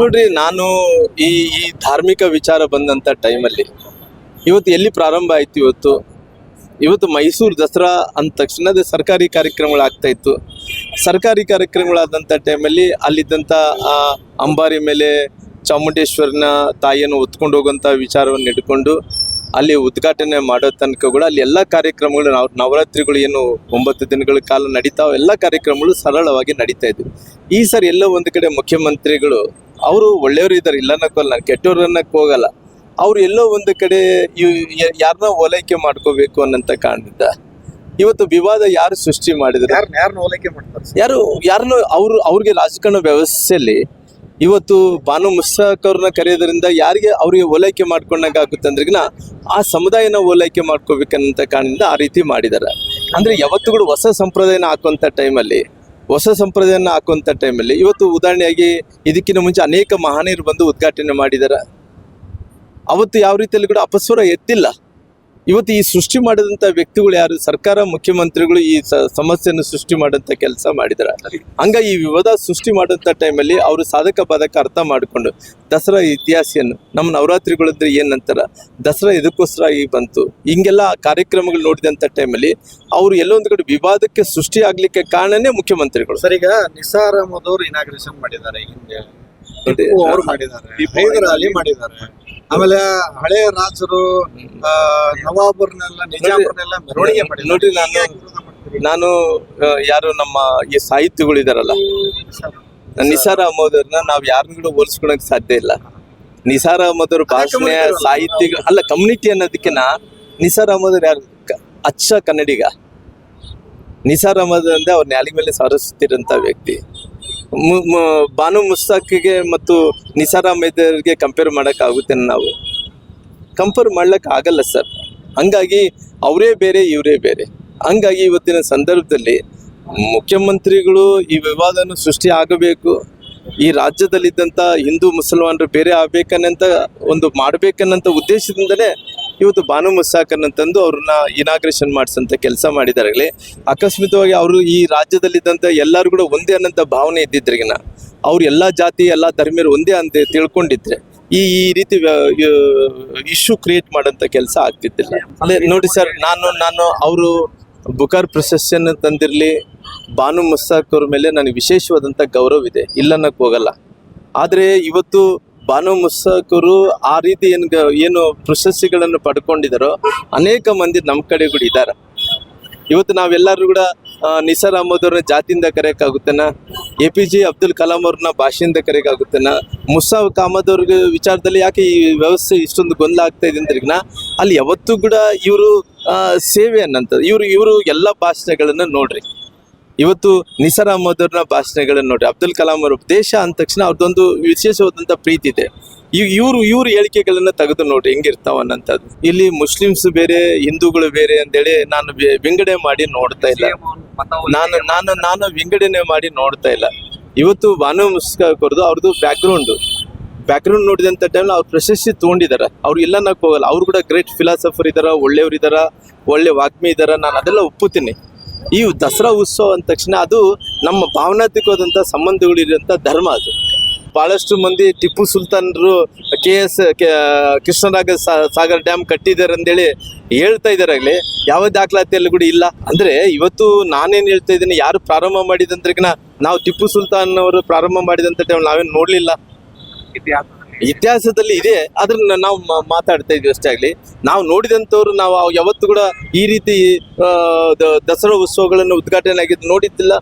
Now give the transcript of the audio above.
ನೋಡ್ರಿ, ನಾನು ಈ ಈ ಧಾರ್ಮಿಕ ವಿಚಾರ ಬಂದಂತ ಟೈಮಲ್ಲಿ ಇವತ್ತು ಎಲ್ಲಿ ಪ್ರಾರಂಭ ಆಯ್ತು ಇವತ್ತು? ಇವತ್ತು ಮೈಸೂರು ದಸರಾ ಅಂದ ತಕ್ಷಣ ಅದು ಸರ್ಕಾರಿ ಕಾರ್ಯಕ್ರಮಗಳು ಆಗ್ತಾ ಇತ್ತು. ಸರ್ಕಾರಿ ಕಾರ್ಯಕ್ರಮಗಳಾದಂಥ ಟೈಮಲ್ಲಿ ಅಲ್ಲಿದ್ದಂಥ ಅಂಬಾರಿ ಮೇಲೆ ಚಾಮುಂಡೇಶ್ವರನ ತಾಯಿಯನ್ನು ಹೊತ್ಕೊಂಡು ಹೋಗುವಂಥ ವಿಚಾರವನ್ನು ಇಟ್ಕೊಂಡು ಅಲ್ಲಿ ಉದ್ಘಾಟನೆ ಮಾಡೋ ತನಕ ಕೂಡ ಅಲ್ಲಿ ಎಲ್ಲ ಕಾರ್ಯಕ್ರಮಗಳು ನಾವು, ನವರಾತ್ರಿಗಳು ಏನು ಒಂಬತ್ತು ದಿನಗಳ ಕಾಲ ನಡೀತಾವೆ, ಎಲ್ಲ ಕಾರ್ಯಕ್ರಮಗಳು ಸರಳವಾಗಿ ನಡೀತಾ ಇದ್ವು. ಈ ಸರ್ ಎಲ್ಲೋ ಒಂದು ಕಡೆ ಮುಖ್ಯಮಂತ್ರಿಗಳು ಅವರು ಒಳ್ಳೆಯವರು ಇದ್ದಾರೆ ಇಲ್ಲ ಅನ್ನೋಕ್ಕಲ್ಲ ನಾನು ಕೆಟ್ಟವ್ರು ಅನ್ನಕ್ಕೆ ಹೋಗಲ್ಲ. ಅವ್ರು ಎಲ್ಲೋ ಒಂದು ಕಡೆ ಯಾರನ್ನ ಓಲೈಕೆ ಮಾಡ್ಕೋಬೇಕು ಅನ್ನಂತ ಕಾಣ್ತಿದ್ದ ಇವತ್ತು ವಿವಾದ ಯಾರು ಸೃಷ್ಟಿ ಮಾಡಿದ್ರು? ಯಾರನ್ನ ಹೋಲಿಕೆ ಮಾಡ್ತಾರೆ? ಯಾರು ಯಾರನ್ನು ಅವರು ಅವ್ರಿಗೆ ರಾಜಕಾರಣ ವ್ಯವಸ್ಥೆಯಲ್ಲಿ ಇವತ್ತು ಬಾನು ಮುಸ್ತಾಕ್ ಅವ್ರನ್ನ ಕರೆಯೋದ್ರಿಂದ ಯಾರಿಗೆ ಅವ್ರಿಗೆ ಓಲೈಕೆ ಮಾಡ್ಕೊಂಡಂಗೆ ಆಗುತ್ತೆ ಅಂದ್ರಿಗಿನ ಆ ಸಮುದಾಯನ ಓಲೈಕೆ ಮಾಡ್ಕೋಬೇಕನ್ನಂತ ಕಾರಣದಿಂದ ಆ ರೀತಿ ಮಾಡಿದ್ದಾರೆ. ಅಂದ್ರೆ ಯಾವತ್ತೂ ಕೂಡ ಹೊಸ ಸಂಪ್ರದಾಯನ ಹಾಕುವಂತ ಟೈಮಲ್ಲಿ ಹೊಸ ಸಂಪ್ರದಾಯನ ಹಾಕುವಂಥ ಟೈಮಲ್ಲಿ ಇವತ್ತು ಉದಾಹರಣೆಯಾಗಿ ಇದಕ್ಕಿಂತ ಮುಂಚೆ ಅನೇಕ ಮಹನೀಯರು ಬಂದು ಉದ್ಘಾಟನೆ ಮಾಡಿದ್ದಾರೆ ಅವತ್ತು ಯಾವ ರೀತಿಯಲ್ಲಿ ಕೂಡ ಅಪಸ್ವರ ಎತ್ತಿಲ್ಲ. ಇವತ್ತು ಈ ಸೃಷ್ಟಿ ಮಾಡಿದಂತ ವ್ಯಕ್ತಿಗಳು ಯಾರು? ಸರ್ಕಾರ ಮುಖ್ಯಮಂತ್ರಿಗಳು ಈ ಸಮಸ್ಯೆಯನ್ನು ಸೃಷ್ಟಿ ಮಾಡಂತ ಕೆಲಸ ಮಾಡಿದ್ದಾರೆ ಹಂಗ ಈ ವಿವಾದ ಸೃಷ್ಟಿ ಮಾಡಂತ ಟೈಮಲ್ಲಿ ಅವರು ಸಾಧಕ ಬಾಧಕ ಅರ್ಥ ಮಾಡಿಕೊಂಡು ದಸರಾ ಇತಿಹಾಸವನ್ನು ನಮ್ಮ ನವರಾತ್ರಿಗಳಂದ್ರೆ ಏನಂತಾರ? ದಸರಾ ಇದಕ್ಕೋಸ್ಕರ ಈ ಬಂತು. ಹಿಂಗೆಲ್ಲ ಕಾರ್ಯಕ್ರಮಗಳು ನೋಡಿದಂತ ಟೈಮಲ್ಲಿ ಅವರು ಎಲ್ಲೊಂದು ಕಡೆ ವಿವಾದಕ್ಕೆ ಸೃಷ್ಟಿ ಆಗ್ಲಿಕ್ಕೆ ಕಾರಣನೇ ಮುಖ್ಯಮಂತ್ರಿಗಳು. ಸರಿ ಈಗ ನಿಸಾರ್ ಅಹಮದ್ ಅವರು ಇನಾಗ್ರೇಷನ್ ಮಾಡಿದ್ದಾರೆ ಹಿಂದೆ. ಮಾಡಿದ್ದಾರೆ. ಮಾಡಿದ್ದಾರೆ. ಆಮೇಲೆ ಹಳೆ ರಾಜರು ನವಾಬರ್ನೆಲ್ಲ ನಿಜಾಮರ್ನೆಲ್ಲ ಮೆರವಣಿಗೆ ಮಾಡಿ ನೋಡ್ರಿ ನಾನು? ನಾನು ಯಾರು ನಮ್ಮ ಈ ಸಾಹಿತ್ಯಗಳು ಇದಾರಲ್ಲ ನಿಸಾರ್ ಅಹಮದ್ ಅವ್ರನ್ನ ನಾವ್ ಯಾರನ್ನ ಕೂಡ ಹೋಲಿಸ್ಕೊಳಕ್ ಸಾಧ್ಯ ಇಲ್ಲ. ನಿಸಾರ್ ಅಹಮದ್ ಅವ್ರ. ಭಾಷಣ ಸಾಹಿತ್ಯ ಅಲ್ಲ ಕಮ್ಯುನಿಟಿ ಅನ್ನೋದಕ್ಕಿನ ನಿಸಾರ್ ಅಹಮದ್ ಅವ್ರು ಯಾರು ಅಚ್ಚ ಕನ್ನಡಿಗ. ನಿಸಾರ್ ಅಹಮದ್ ಅಂದ್ರೆ ಅವ್ರ ನ್ಯಾಲಿ ಮೇಲೆ ಸಾರಿಸುತ್ತಿರುವಂತ ವ್ಯಕ್ತಿ. ಬಾನು ಮುಸ್ತಾಕ್ಗೆ ಮತ್ತು ನಿಸಾರ್ ಅಹಮದ್ ಕಂಪೇರ್ ಮಾಡಕ್ ಆಗುತ್ತೆ ನಾವು. ಕಂಪೇರ್ ಆಗಲ್ಲ ಸರ್ ಹಂಗಾಗಿ ಅವರೇ ಬೇರೆ, ಇವರೇ ಬೇರೆ. ಹಂಗಾಗಿ ಇವತ್ತಿನ ಸಂದರ್ಭದಲ್ಲಿ ಮುಖ್ಯಮಂತ್ರಿಗಳು ಈ ವಿವಾದನ ಸೃಷ್ಟಿ ಆಗಬೇಕು. ಈ ರಾಜ್ಯದಲ್ಲಿದ್ದಂಥ ಹಿಂದೂ, ಮುಸಲ್ಮಾನರು ಬೇರೆ ಆಗ್ಬೇಕನ್ನಂತ ಒಂದು ಮಾಡ್ಬೇಕನ್ನಂತ ಉದ್ದೇಶದಿಂದಲೇ ಇವತ್ತು ಬಾನು ಮುಸಾಕನ್ನಂತಂದು ಅವ್ರನ್ನ ಇನಾಗ್ರೇಷನ್ ಮಾಡಿಸಂತ ಕೆಲಸ ಮಾಡಿದಾರೆ ಅಕಸ್ಮಿತವಾಗಿ ಅವರು ಈ ರಾಜ್ಯದಲ್ಲಿದ್ದಂಥ ಎಲ್ಲರೂ ಕೂಡ ಒಂದೇ ಅನ್ನೋಂಥ ಭಾವನೆ ಇದ್ದಿದ್ರಿಗಿನ ಅವ್ರು ಎಲ್ಲ ಜಾತಿ, ಎಲ್ಲ ಧರ್ಮೀಯರು ಒಂದೇ ಅಂತ ತಿಳ್ಕೊಂಡಿದ್ರೆ ಈ ಈ ರೀತಿ ಇಶ್ಯೂ ಕ್ರಿಯೇಟ್ ಮಾಡೋಂಥ ಕೆಲಸ ಆಗ್ತಿದ್ದಿಲ್ಲ. ಅಲ್ಲೇ ನೋಡಿ ಸರ್, ನಾನು ನಾನು ಅವರು ಬುಕಾರ್ ಪ್ರಶಸ್ತಿಯನ್ನು ತಂದಿರಲಿ, ಬಾನು ಮುಸ್ತಾಕ್ ಅವ್ರ ಮೇಲೆ ನನಗೆ ವಿಶೇಷವಾದಂಥ ಗೌರವ ಇದೆ ಇಲ್ಲ ಅನ್ನಕ್ಕೆ ಹೋಗಲ್ಲ. ಆದರೆ ಇವತ್ತು ಬಾನು ಮುಸ್ಸಕರು ಆ ರೀತಿ ಏನು ಏನು ಪ್ರಶಸ್ತಿಗಳನ್ನು ಪಡ್ಕೊಂಡಿದ್ದಾರೋ ಅನೇಕ ಮಂದಿ ನಮ್ಮ ಕಡೆ ಕೂಡ ಇದ್ದಾರೆ. ಇವತ್ತು ನಾವೆಲ್ಲರೂ ಕೂಡ ನಿಸರ್ ಅಹಮದ್ ಅವ್ರನ್ನ ಜಾತಿಯಿಂದ ಕರೆಯೋಕ್ಕಾಗುತ್ತೇನ? A P J Abdul Kalam ಅವ್ರನ್ನ ಭಾಷೆಯಿಂದ ಕರೆಯೋಕ್ಕಾಗುತ್ತೇನ? ಮುಸಾಫ್ ಕಾಮದ್ ಅವ್ರಿಗೆ ವಿಚಾರದಲ್ಲಿ ಯಾಕೆ ಈ ವ್ಯವಸ್ಥೆ ಇಷ್ಟೊಂದು ಗೊಂದಲ ಆಗ್ತಾ ಇದೆ ಅಂದ್ರಿಗಿನ ಅಲ್ಲಿ ಯಾವತ್ತೂ ಕೂಡ ಇವರು ಸೇವೆ ಅನ್ನಂಥದ್ದು. ಇವರು ಇವರು ಎಲ್ಲ ಭಾಷೆಗಳನ್ನು ನೋಡ್ರಿ. ಇವತ್ತು ನಿಸಾರ್ ಅಹಮದ್ ಅವ್ರನ್ನ ಭಾಷಣಗಳನ್ನ ನೋಡ್ರಿ ಅಬ್ದುಲ್ ಕಲಾಂ ಅವರು ದೇಶ ಅಂದ ತಕ್ಷಣ ಅವ್ರದ್ದೊಂದು ವಿಶೇಷವಾದಂಥ ಪ್ರೀತಿ ಇದೆ. ಇವರು ಇವ್ರ ಹೇಳಿಕೆಗಳನ್ನ ತೆಗೆದು ನೋಡಿ ಹೆಂಗಿರ್ತಾವ ಅನ್ನಂಥದ್ದು. ಇಲ್ಲಿ ಮುಸ್ಲಿಮ್ಸ್ ಬೇರೆ ಹಿಂದೂಗಳು ಬೇರೆ ಅಂತೇಳಿ ನಾನು ವಿಂಗಡಣೆ ಮಾಡಿ ನೋಡ್ತಾ ಇಲ್ಲ. ನಾನು ನಾನು ನಾನು ವಿಂಗಡಣೆ ಮಾಡಿ ನೋಡ್ತಾ ಇಲ್ಲ. ಇವತ್ತು ಬಾನು ಮುಸ್ಕರ್ದು ಅವ್ರದ್ದು ಬ್ಯಾಕ್ಗ್ರೌಂಡು ಬ್ಯಾಕ್ಗ್ರೌಂಡ್ ನೋಡಿದಂಥ ಟೈಮ್ ಅವ್ರು ಪ್ರಶಸ್ತಿ ತೊಗೊಂಡಿದ್ದಾರೆ ಅವ್ರು ಇಲ್ಲ ನಾಕ್ ಹೋಗಲ್ಲ. ಅವ್ರು ಕೂಡ ಗ್ರೇಟ್ ಫಿಲಾಸಫರ್ ಇದಾರ ಒಳ್ಳೆಯವ್ರು ಇದಾರ ಒಳ್ಳೆ ವಾಗ್ಮಿ ಇದಾರ. ನಾನು ಅದೆಲ್ಲ ಒಪ್ಪುತ್ತೀನಿ. ಈ ದಸರಾ ಉತ್ಸವ ಅಂದ ತಕ್ಷಣ ಅದು ನಮ್ಮ ಭಾವನಾತ್ಮಕವಾದಂಥ ಸಂಬಂಧಗಳಿರುವಂಥ ಧರ್ಮ ಅದು. ಭಾಳಷ್ಟು ಮಂದಿ Tipu ಸುಲ್ತಾನರು K S Krishnaraja Sagar dam ಕಟ್ಟಿದ್ದಾರೆ ಅಂತೇಳಿ ಹೇಳ್ತಾ ಇದಾರಾಗ್ಲಿ ಯಾವ ದಾಖಲಾತಿಯಲ್ಲಿ ಕೂಡ ಇಲ್ಲ. ಅಂದ್ರೆ ಇವತ್ತು ನಾನೇನು ಹೇಳ್ತಾ ಇದ್ದೀನಿ, ಯಾರು ಪ್ರಾರಂಭ ಮಾಡಿದಂತ ನಾವು ಟಿಪ್ಪು ಸುಲ್ತಾನ್ ಅವರು ಪ್ರಾರಂಭ ಮಾಡಿದಂತ ಟೈಮ್ ನಾವೇನು ನೋಡ್ಲಿಲ್ಲ. ಇತಿಹಾಸದಲ್ಲಿ ಇದೆ ಅದನ್ನ ನಾವು ಮಾತಾಡ್ತಾ ಇದ್ವಿ ಅಷ್ಟೇ ಆಗ್ಲಿ. ನಾವು ನೋಡಿದಂಥವ್ರು, ನಾವು ಯಾವತ್ತು ಕೂಡ ಈ ರೀತಿ ದಸರಾ ಉತ್ಸವಗಳನ್ನು ಉದ್ಘಾಟನೆ ಆಗಿದ್ದು ನೋಡಿದ್ದಿಲ್ಲ.